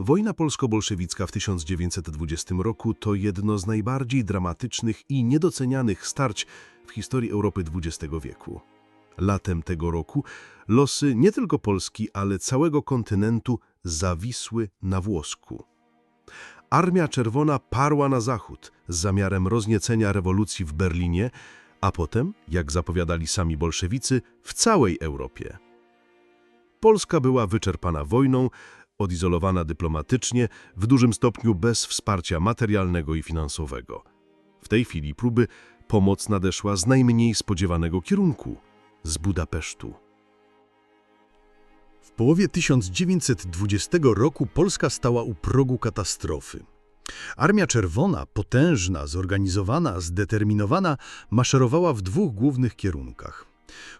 Wojna polsko-bolszewicka w 1920 roku to jedno z najbardziej dramatycznych i niedocenianych starć w historii Europy XX wieku. Latem tego roku losy nie tylko Polski, ale całego kontynentu zawisły na włosku. Armia Czerwona parła na zachód z zamiarem rozniecenia rewolucji w Berlinie, a potem, jak zapowiadali sami bolszewicy, w całej Europie. Polska była wyczerpana wojną, odizolowana dyplomatycznie, w dużym stopniu bez wsparcia materialnego i finansowego. W tej chwili próby pomoc nadeszła z najmniej spodziewanego kierunku z Budapesztu. W połowie 1920 roku Polska stała u progu katastrofy. Armia Czerwona, potężna, zorganizowana, zdeterminowana, maszerowała w dwóch głównych kierunkach.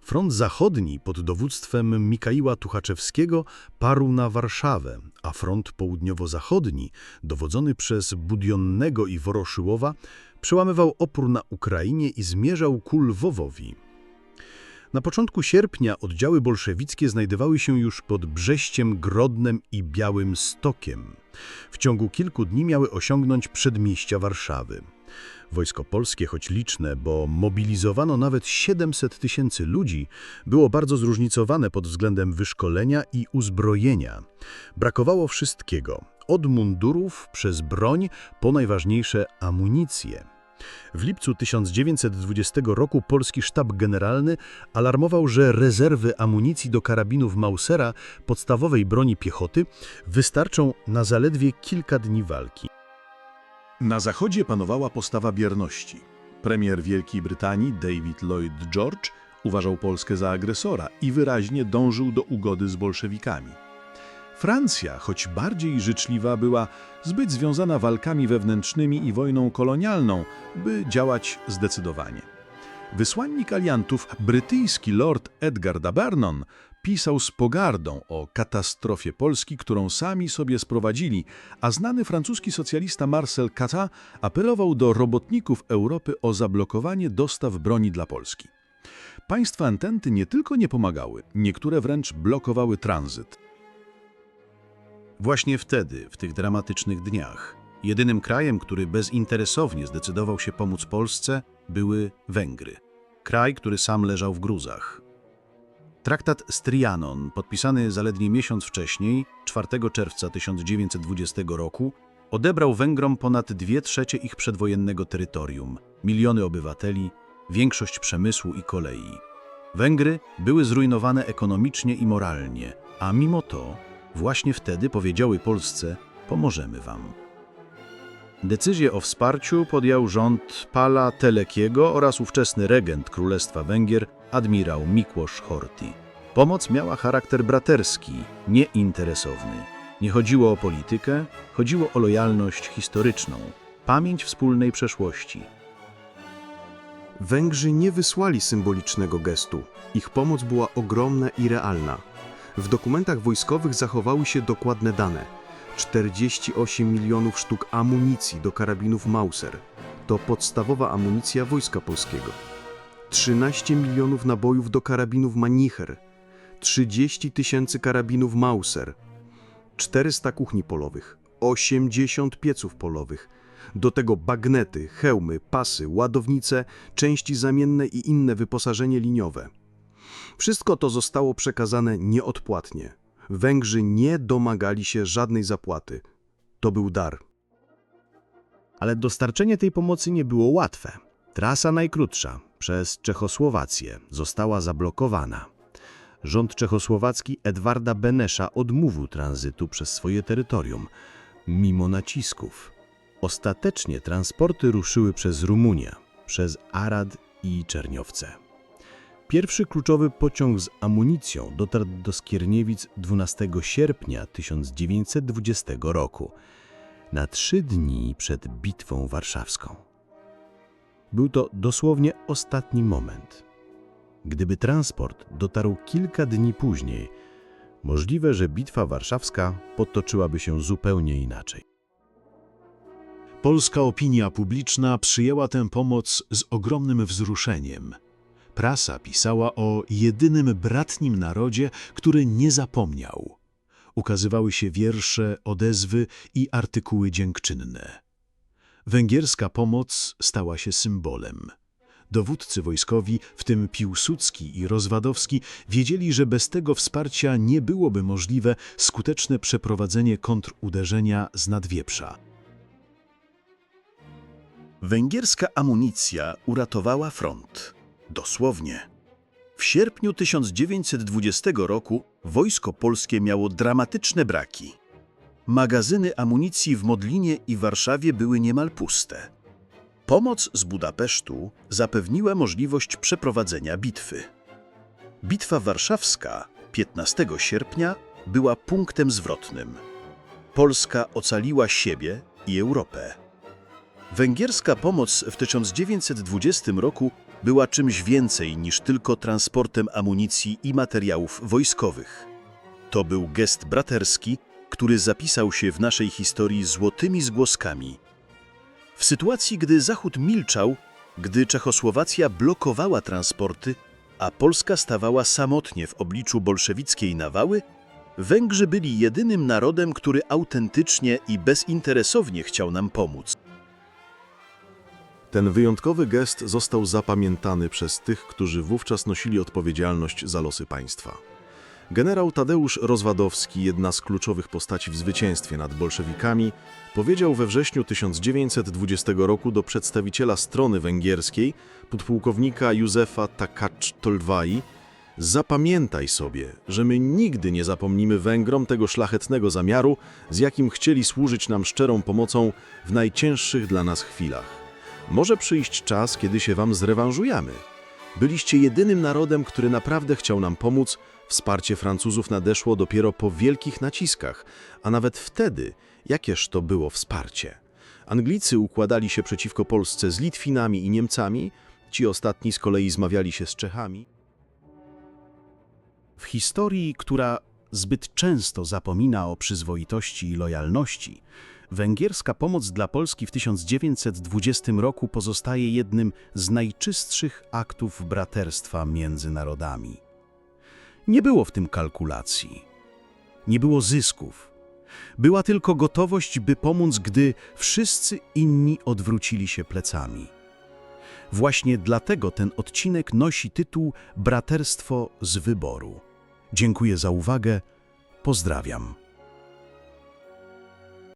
Front zachodni pod dowództwem Mikaiła Tuchaczewskiego parł na Warszawę, a front południowo-zachodni, dowodzony przez Budionnego i Woroszyłowa, przełamywał opór na Ukrainie i zmierzał ku Lwowowi. Na początku sierpnia oddziały bolszewickie znajdowały się już pod Brześciem, Grodnem i Białym Stokiem. W ciągu kilku dni miały osiągnąć przedmieścia Warszawy. Wojsko polskie, choć liczne, bo mobilizowano nawet 700 tysięcy ludzi, było bardzo zróżnicowane pod względem wyszkolenia i uzbrojenia. Brakowało wszystkiego, od mundurów przez broń po najważniejsze amunicje. W lipcu 1920 roku polski sztab generalny alarmował, że rezerwy amunicji do karabinów Mausera, podstawowej broni piechoty, wystarczą na zaledwie kilka dni walki. Na Zachodzie panowała postawa bierności. Premier Wielkiej Brytanii David Lloyd George uważał Polskę za agresora i wyraźnie dążył do ugody z bolszewikami. Francja, choć bardziej życzliwa, była zbyt związana walkami wewnętrznymi i wojną kolonialną, by działać zdecydowanie. Wysłannik aliantów, brytyjski lord Edgar d'Abernon, pisał z pogardą o katastrofie Polski, którą sami sobie sprowadzili, a znany francuski socjalista Marcel Catin apelował do robotników Europy o zablokowanie dostaw broni dla Polski. Państwa ententy nie tylko nie pomagały, niektóre wręcz blokowały tranzyt. Właśnie wtedy, w tych dramatycznych dniach, jedynym krajem, który bezinteresownie zdecydował się pomóc Polsce, były Węgry. Kraj, który sam leżał w gruzach. Traktat z podpisany zaledwie miesiąc wcześniej, 4 czerwca 1920 roku, odebrał Węgrom ponad dwie trzecie ich przedwojennego terytorium, miliony obywateli, większość przemysłu i kolei. Węgry były zrujnowane ekonomicznie i moralnie, a mimo to właśnie wtedy powiedziały Polsce: Pomożemy wam. Decyzję o wsparciu podjął rząd Pala Telekiego oraz ówczesny regent Królestwa Węgier, admirał Mikłosz Horthy. Pomoc miała charakter braterski, nie interesowny. Nie chodziło o politykę, chodziło o lojalność historyczną, pamięć wspólnej przeszłości. Węgrzy nie wysłali symbolicznego gestu. Ich pomoc była ogromna i realna. W dokumentach wojskowych zachowały się dokładne dane. 48 milionów sztuk amunicji do karabinów Mauser. To podstawowa amunicja Wojska Polskiego. 13 milionów nabojów do karabinów Manicher. 30 tysięcy karabinów Mauser. 400 kuchni polowych. 80 pieców polowych. Do tego bagnety, hełmy, pasy, ładownice, części zamienne i inne wyposażenie liniowe. Wszystko to zostało przekazane nieodpłatnie. Węgrzy nie domagali się żadnej zapłaty. To był dar. Ale dostarczenie tej pomocy nie było łatwe. Trasa najkrótsza, przez Czechosłowację, została zablokowana. Rząd czechosłowacki Edwarda Benesza odmówił tranzytu przez swoje terytorium, mimo nacisków. Ostatecznie transporty ruszyły przez Rumunię, przez Arad i Czerniowce. Pierwszy kluczowy pociąg z amunicją dotarł do Skierniewic 12 sierpnia 1920 roku, na trzy dni przed Bitwą Warszawską. Był to dosłownie ostatni moment. Gdyby transport dotarł kilka dni później, możliwe, że Bitwa Warszawska potoczyłaby się zupełnie inaczej. Polska opinia publiczna przyjęła tę pomoc z ogromnym wzruszeniem. Prasa pisała o jedynym bratnim narodzie, który nie zapomniał. ukazywały się wiersze, odezwy i artykuły dziękczynne. Węgierska pomoc stała się symbolem. Dowódcy wojskowi, w tym Piłsudski i Rozwadowski, wiedzieli, że bez tego wsparcia nie byłoby możliwe skuteczne przeprowadzenie kontruderzenia z Nadwieprza. Węgierska amunicja uratowała front. Dosłownie. W sierpniu 1920 roku wojsko polskie miało dramatyczne braki. Magazyny amunicji w Modlinie i Warszawie były niemal puste. Pomoc z Budapesztu zapewniła możliwość przeprowadzenia bitwy. Bitwa warszawska 15 sierpnia była punktem zwrotnym. Polska ocaliła siebie i Europę. Węgierska pomoc w 1920 roku była czymś więcej niż tylko transportem amunicji i materiałów wojskowych. To był gest braterski, który zapisał się w naszej historii złotymi zgłoskami. W sytuacji, gdy Zachód milczał, gdy Czechosłowacja blokowała transporty, a Polska stawała samotnie w obliczu bolszewickiej nawały, Węgrzy byli jedynym narodem, który autentycznie i bezinteresownie chciał nam pomóc. Ten wyjątkowy gest został zapamiętany przez tych, którzy wówczas nosili odpowiedzialność za losy państwa. Generał Tadeusz Rozwadowski, jedna z kluczowych postaci w zwycięstwie nad bolszewikami, powiedział we wrześniu 1920 roku do przedstawiciela strony węgierskiej, podpułkownika Józefa Takacz-Tolwai, Zapamiętaj sobie, że my nigdy nie zapomnimy Węgrom tego szlachetnego zamiaru, z jakim chcieli służyć nam szczerą pomocą w najcięższych dla nas chwilach. Może przyjść czas, kiedy się wam zrewanżujemy. Byliście jedynym narodem, który naprawdę chciał nam pomóc. Wsparcie Francuzów nadeszło dopiero po wielkich naciskach, a nawet wtedy, jakież to było wsparcie. Anglicy układali się przeciwko Polsce z Litwinami i Niemcami, ci ostatni z kolei zmawiali się z Czechami. W historii, która zbyt często zapomina o przyzwoitości i lojalności, węgierska pomoc dla Polski w 1920 roku pozostaje jednym z najczystszych aktów braterstwa między narodami. Nie było w tym kalkulacji, nie było zysków. Była tylko gotowość, by pomóc, gdy wszyscy inni odwrócili się plecami. Właśnie dlatego ten odcinek nosi tytuł Braterstwo z wyboru. Dziękuję za uwagę. Pozdrawiam.